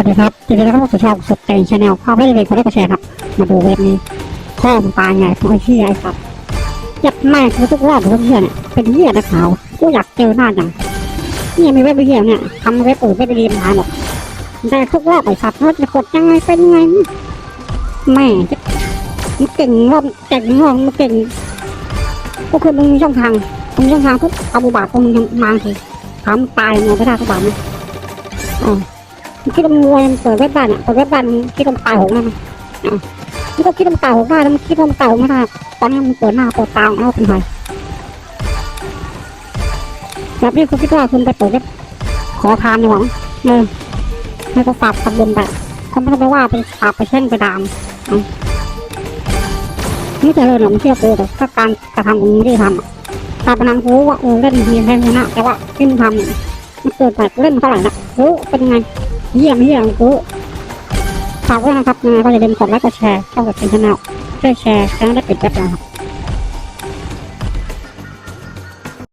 วัสดีครับยินดีต้อนรับสู่ช่องสุดเต็งชาแนลเข้าไปเลยกดไลค์กดแชร์ครับ มาดูเว็บนี้ข้อมันตายไงของไอ้เหี้ยไอ้สัตว์ยัดแม่งคือทุกรอบทุกเหี้ยเนี่ยเป็นเหี้ยนะขาวกูอยากเจอหน้าจังเนี่ยมีเว็บเหี้ยเนี่ยทำเว็บอื่นเว็บดีมาหมดแต่ทุกรอบไอ้สัตว์ว่าจะกดยังไงเป็นไงแม่จะมันเก่งรอบเก่งรอบมันเก่งก็คือมึงมีช่องทางมึงช่องทางปุ๊บเอาบุบาทมึงมาทีถามตายยังไงไม่ได้ทุกบาทนะอ๋อ คิดว่ามึงวยมันเปิดเว็บบ้านอะเปิดเว็บบ้านมึงคิดว่ามึงตาหงนะมันอะมึงก็คิดว่ามึงตาหงได้แล้วมึงคิดว่ามึงตาหงไม่ได้ตอนนี้มึงเปิดหน้าเปิดตาของเราเป็นไงแบบนี้คุณคิดว่าคุณไปเปิดเว็บขอทานหวังเออให้เขาฝากทำบุญไปเขาไม่ต้องไปว่าไปฝากไปแช่งไปดามอะนี่จะเลิหลงเชื่อกูแต่ถ้าการกระทำของมึงไม่ได้ทำอะการพนันกูว่าเออเล่นดีแพ้ชนะแต่ว่าที่มึงทำเนี่ยมันเกิดไปเล่นเท่าไหร่นะโอ้เป็นไง เยี่ยมเยี่ยมกูฝากไว้นะครับยังไงก็อย่าลืมกดไลค์กดแชร์ช่องกับเป็นชแนลช่อแชร์แล้วได้ปิดแป๊บนะครับ